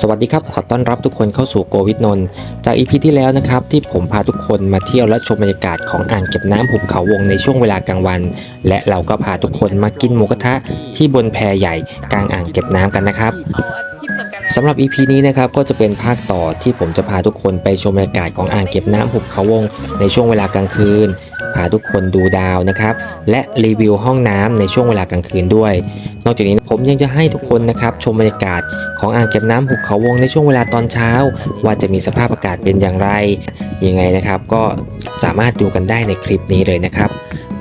สวัสดีครับ ขอต้อนรับทุกคนเข้าสู่โกวิทนนท์จากอีพีที่แล้วนะครับที่ผมพาทุกคนมาเที่ยวและชมบรรยากาศของอ่างเก็บน้ำหุบเขาวงในช่วงเวลากลางวัน และเราก็พาทุกคนมากินหมูกระทะที่บนแพใหญ่กลางอ่างเก็บน้ำกันนะครับสำหรับ EP นี้นะครับก็จะเป็นภาคต่อที่ผมจะพาทุกคนไปชมบรรยากาศของอ่างเก็บน้ำหุบเขาวงในช่วงเวลากลางคืน พาทุกคนดูดาวนะครับ และรีวิวห้องน้ำในช่วงเวลากลางคืนด้วย นอกจากนี้ผมยังจะให้ทุกคนนะครับชมบรรยากาศของอ่างเก็บน้ำหุบเขาวงในช่วงเวลาตอนเช้า ว่าจะมีสภาพอากาศเป็นอย่างไรยังไงนะครับ ก็สามารถดูกันได้ในคลิปนี้เลยนะครับ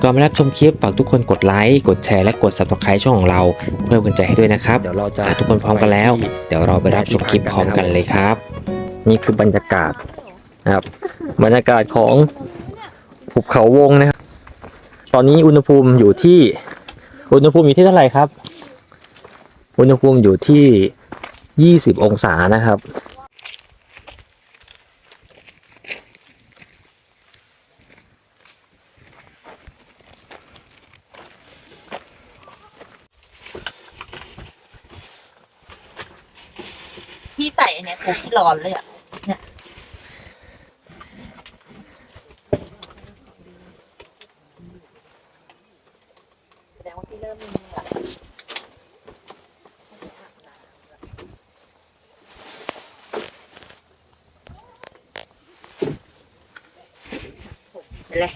ก่อนมารับชมคลิปฝากทุกคนกดไลค์ กดแชร์และกด subscribe ช่องของเรา เพื่อเป็นกำลังใจให้ด้วยนะครับเดี๋ยวเราจะอะทุกคนพร้อมกันแล้ว เดี๋ยวเราไปรับชมคลิปพร้อมกันเลยครับ นี่คือบรรยากาศนะครับบรรยากาศของ หุบเขาวงนะครับ ตอนนี้อุณหภูมิอยู่ที่ อุณหภูมิอยู่ที่เท่าไหร่ครับ อุณหภูมิอยู่ที่ 20 องศานะครับพี่ใส่อันเนี้ยปุ๊บพี่ร้อนเลยอะ เนี่ยแสดงว่าพี่เริ่มมีเหงื่อ เลย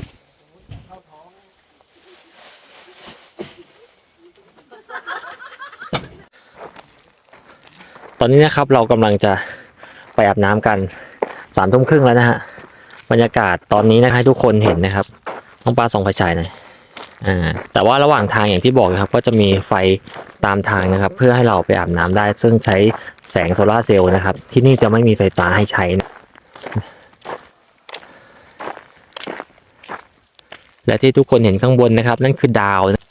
ตอนนี้นะครับเรากำลังจะไปอาบน้ำกันสามทุ่มครึ่งแล้วนะฮะบรรยากาศตอนนี้นะให้ทุกคนเห็นนะครับต้องปลาส่องไฟฉายหน่อยอ่าแต่ว่าระหว่างทางอย่างที่บอกนะครับ ก็จะมีไฟตามทางนะครับ เพื่อให้เราไปอาบน้ำได้ ซึ่งใช้แสงโซลาร์เซลล์นะครับ ที่นี่จะไม่มีไฟฟ้าให้ใช้นะ และที่ทุกคนเห็นข้างบนนะครับ นั่นคือดาวนะ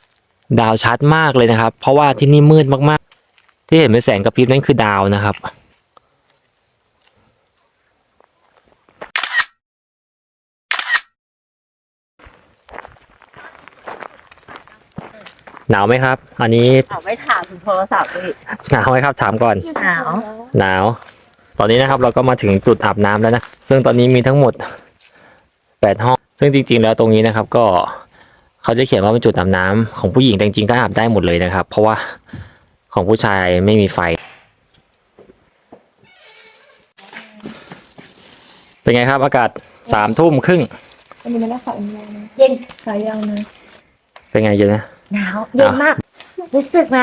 ดาวชัดมากเลยนะครับ เพราะว่าที่นี่มืดมากๆ ที่เห็นเป็นแสงกระพริบนั่นคือดาวนะครับหนาวไหมครับ อันนี้เอาไม่ถามถึงโทรศัพท์อีกหนาวไหมครับ ถามก่อน หนาว หนาว ตอนนี้นะครับเราก็มาถึงจุดอาบน้ำแล้วนะ ซึ่งตอนนี้มีทั้งหมด8ห้อง ซึ่งจริง ๆ แล้วตรงนี้นะครับก็เขาจะเขียนว่าเป็นจุดอาบน้ำของผู้หญิงแต่จริงๆก็อาบได้หมดเลยนะครับ เพราะว่าของผู้ชายไม่มีไฟ เป็นไงครับอากาศสามทุ่มครึ่งอันนี้มันได้ขายยาวนะเย็นขายยาวนะเป็นไงเยอะนะหนาวเย็นมาก รู้สึกไหม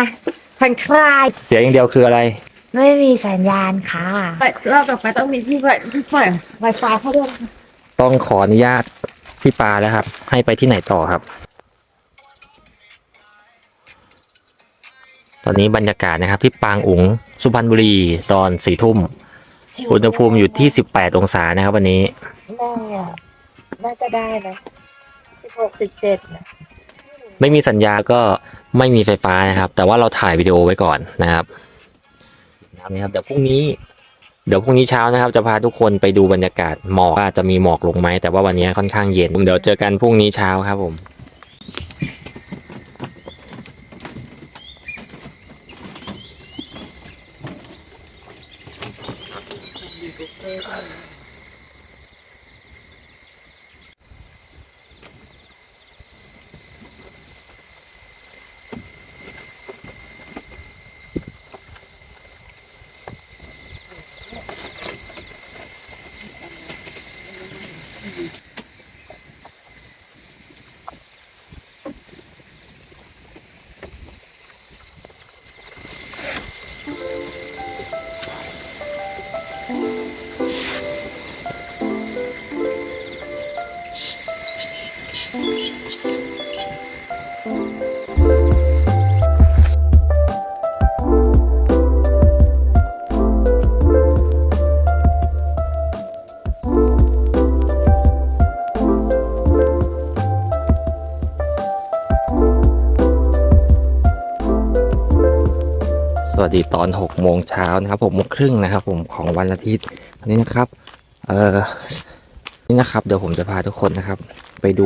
ผ่อนคลาย เสียอย่างเดียวคืออะไร ไม่มีสัญญาณค่ะรอบต่อไปต้องมีที่เปิดที่เปิดไวไฟให้ด้วยนะคะต้องขออนุญาต พี่ปาแล้วครับ ให้ไปที่ไหนต่อครับ ตอนนี้บรรยากาศนะครับ ที่ปางอุ๋งสุพรรณบุรีตอนสี่ทุ่มอุณหภูมิอยู่ที่18องศานะครับ วันนี้ได้อะน่าจะได้นะสิบหกสิบเจ็ดนะไม่มีสัญญาก็ไม่มีไฟฟ้านะครับ แต่ว่าเราถ่ายวิดีโอไว้ก่อนนะครับนะครับเดี๋ยวพรุ่งนี้ เดี๋ยวพรุ่งนี้เช้านะครับจะพาทุกคนไปดูบรรยากาศหมอกว่าจะมีหมอกลงไหมแต่ว่าวันนี้ค่อนข้างเย็นเดี๋ยวเจอกันพรุ่งนี้เช้าครับผม วัสดีตอน6โมงเช้านะครับ6โมงครึ่งนะครับ ผมของวันอาทิตย์วันนี้นะครับ เอ่อ นี่นะครับเดี๋ยวผมจะพาทุกคนนะครับ ไปดู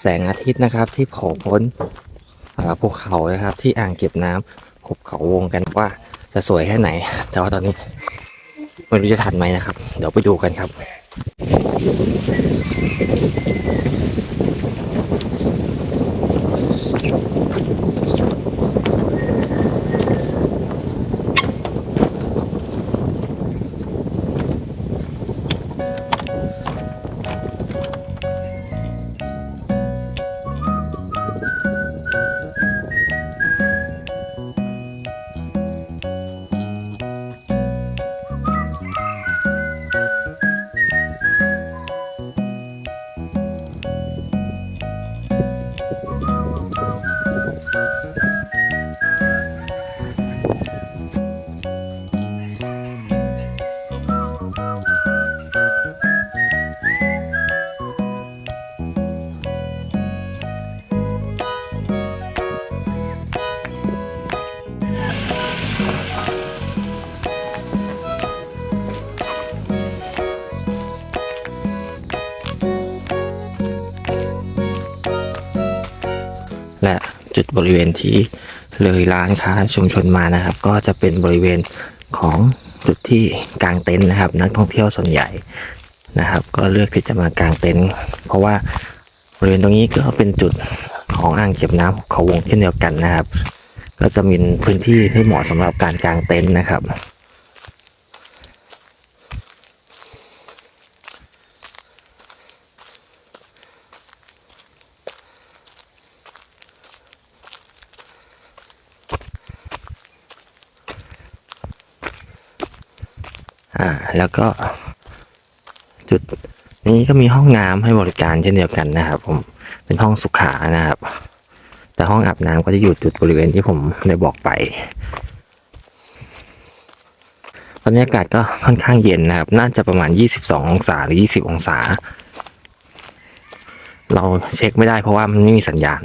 แสงอาทิตย์นะครับ ที่โผล่พ้นภูเขานะครับ ที่อ่างเก็บน้หุบเขาวงกันว่าจะสวยแค่ไหน แต่ว่าตอนนี้ไม่รู้จะทันไหมนะครับ เดี๋ยวไปดูกันครับ จุดบริเวณที่เลยร้านค้าชุมชนมานะครับ ก็จะเป็นบริเวณของจุดที่กางเต็นท์นะครับ นักท่องเที่ยวส่วนใหญ่นะครับ ก็เลือกที่จะมากางเต็นท์เพราะว่าบริเวณตรงนี้ก็เป็นจุดของอ่างเก็บน้ำเขาวงเช่นเดียวกันนะครับ ก็จะมีพื้นที่ที่เหมาะสำหรับการกางเต็นท์นะครับ อ่า แล้วก็ จุดนี้ก็มีห้องน้ำให้บริการเช่นเดียวกันนะครับ ผมเป็นห้องสุขานะครับ แต่ห้องอาบน้ำก็จะอยู่จุดบริเวณที่ผมได้บอกไปตอนนี้อากาศก็ค่อนข้างเย็นนะครับ น่าจะประมาณ 22 องศาหรือ 20 องศา เราเช็คไม่ได้เพราะว่ามันไม่มีสัญญาณ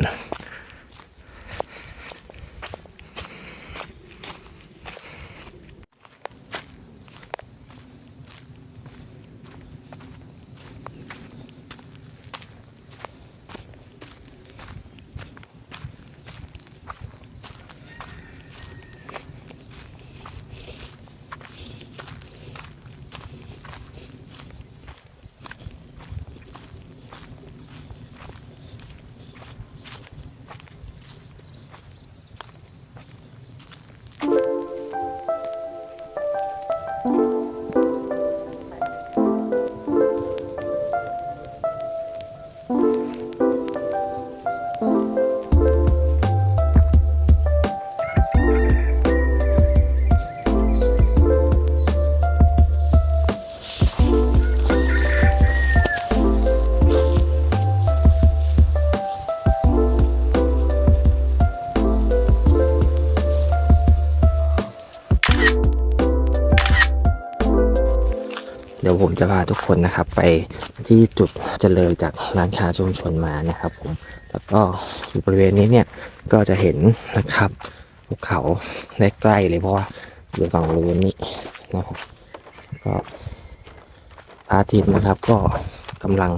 จะพาทุกคนนะครับ ไปที่จุดจะเลยจากร้านค้าชุมชนมานะครับผมแล้วก็อยู่บริเวณนี้เนี่ยก็จะเห็นนะครับภูเขาใกล้ๆเลยเพราะว่าอยู่ฝั่งบริเวณนี้นะครับก็พระอาทิตย์นะครับก็กำลัง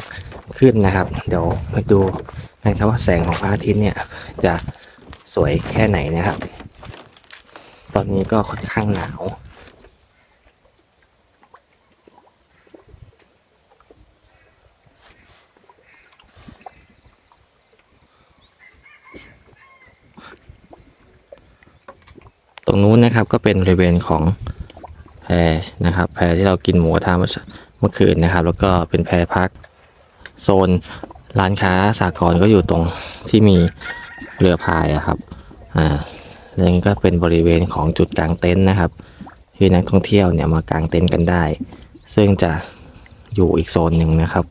ขึ้นนะครับ เดี๋ยวมาดูนะครับว่าแสงของพระอาทิตย์เนี่ยจะสวยแค่ไหนนะครับ ตอนนี้ก็ค่อนข้างหนาว นะครับก็เป็นบริเวณของแพนะครับ แพที่เรากินหมูทะเมื่อเมื่อคืนนะครับ แล้วก็เป็นแพพักโซนร้านค้าสากลก็อยู่ตรงที่มีเรือพายครับอ่าแล้วนี่ก็เป็นบริเวณของจุดกลางเต็นท์นะครับ ที่นักท่องเที่ยวเนี่ยมากางเต็นท์กันได้ ซึ่งจะอยู่อีกโซนหนึ่งนะครับ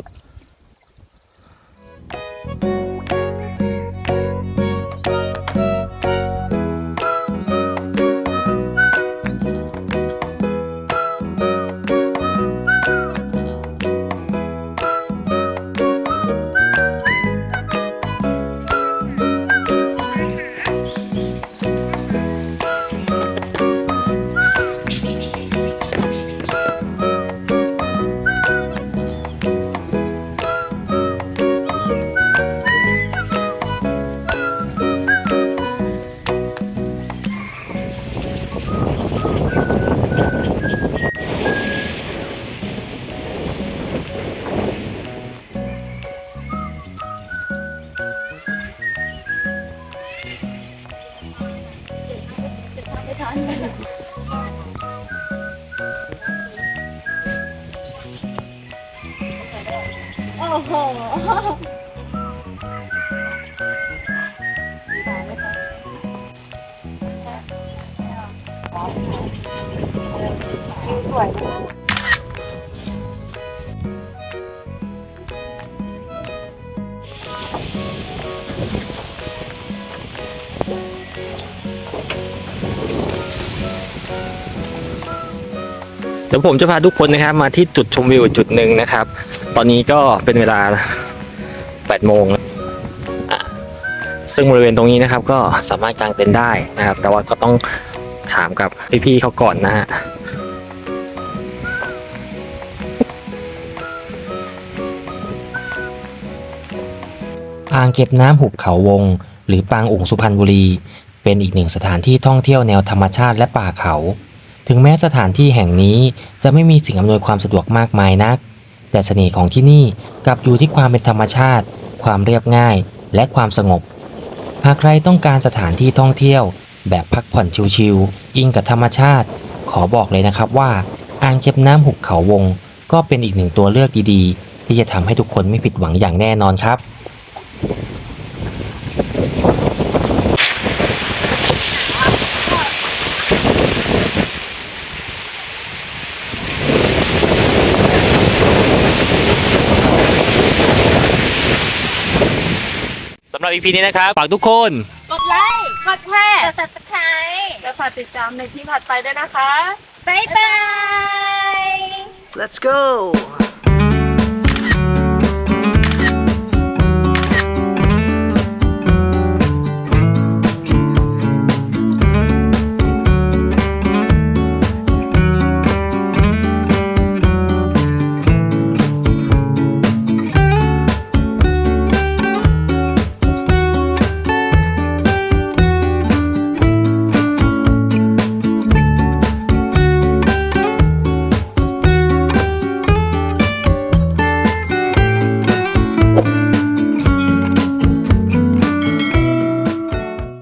โหวิวสวย เดี๋ยวผมจะพาทุกคนนะครับ มาที่จุดชมวิวจุดหนึ่งนะครับ ตอนนี้ก็เป็นเวลา8โมงซึ่งบริเวณตรงนี้นะครับ ก็สามารถกางเต็นท์ได้นะครับ แต่ว่าก็ต้องถามกับพี่ๆเขาก่อนนะฮะอ่างเก็บน้ำหุบเขาวง หรือปางอุ๋งสุพรรณบุรี เป็นอีกหนึ่งสถานที่ท่องเที่ยวแนวธรรมชาติและป่าเขา ถึงแม้สถานที่แห่งนี้จะไม่มีสิ่งอำนวยความสะดวกมากมายนัก แต่เสน่ห์ของที่นี่กลับอยู่ที่ความเป็นธรรมชาติ ความเรียบง่าย และความสงบ หากใครต้องการสถานที่ท่องเที่ยว แบบพักผ่อนชิลๆอิงกับธรรมชาติ ขอบอกเลยนะครับว่า อ่างเก็บน้ำหุบเขาวง ก็เป็นอีกหนึ่งตัวเลือกดีๆ ที่จะทำให้ทุกคนไม่ผิดหวังอย่างแน่นอนครับสำหรับ EP นี้นะครับฝากทุกคน กดไลค์กดแชร์กด subscribe และฝากติดตามในที่ถัดไปด้วยนะคะ บ๊ายบาย Let's go!